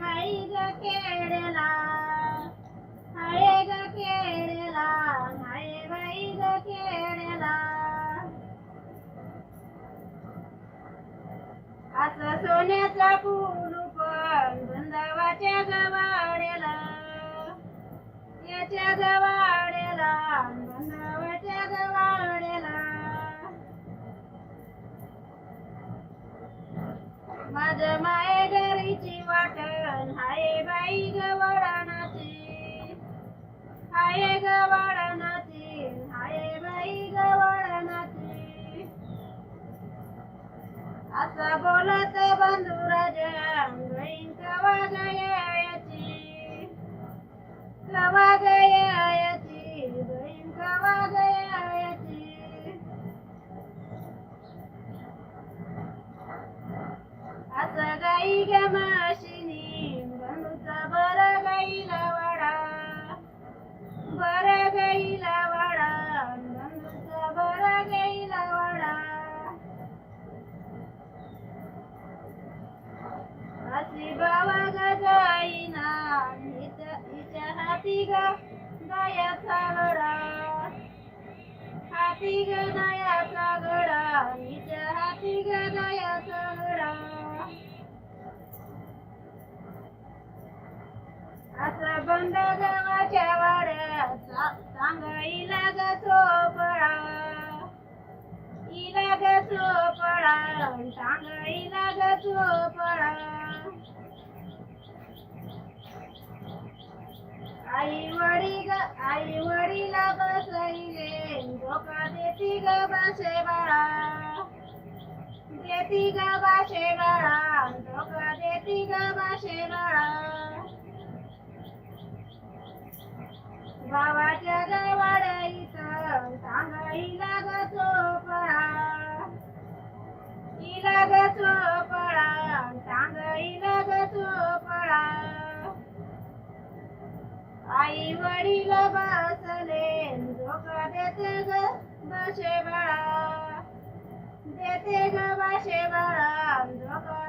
बाई ग केळला हाय ग केळला हाय बाई ग केळला असं सोन्याचा कुलूप बंधावाच्या गवाड्याला याच्या गवाड्याला बंधावाच्या गवाड्याला. माझ माय घरीची वाट हाय बाई गवळणाची हाय गवळणाची हाय बाई गवळणाची असं बोलत बंधुराजा बहीण कवा गयाची कवा गयाची बहीण कवा गयाची असं गाई ग अशी बाबा ग जाईना हिच्या हाती ग दयाचा गडा हाती ग दयाचा गडा हिच्या हाती ग दयाचा गडा असा बंद गावाच्या वाड्यात सांगाईला ग चोपडा. इला ग चोपडा सांगाईला ग चोपडा. आई वडी ग आई वडीला बसईले धोका देती ग बासे बाळा. देती ग बासे बाळा धोका देती ग बासे बाळा. गावाच्या गावाड्या इथं सांगाईला ग चोपडा. इला ग आई वडील बसले धोका देते ग बसे बाळा. देते ग बसे बाळा धोका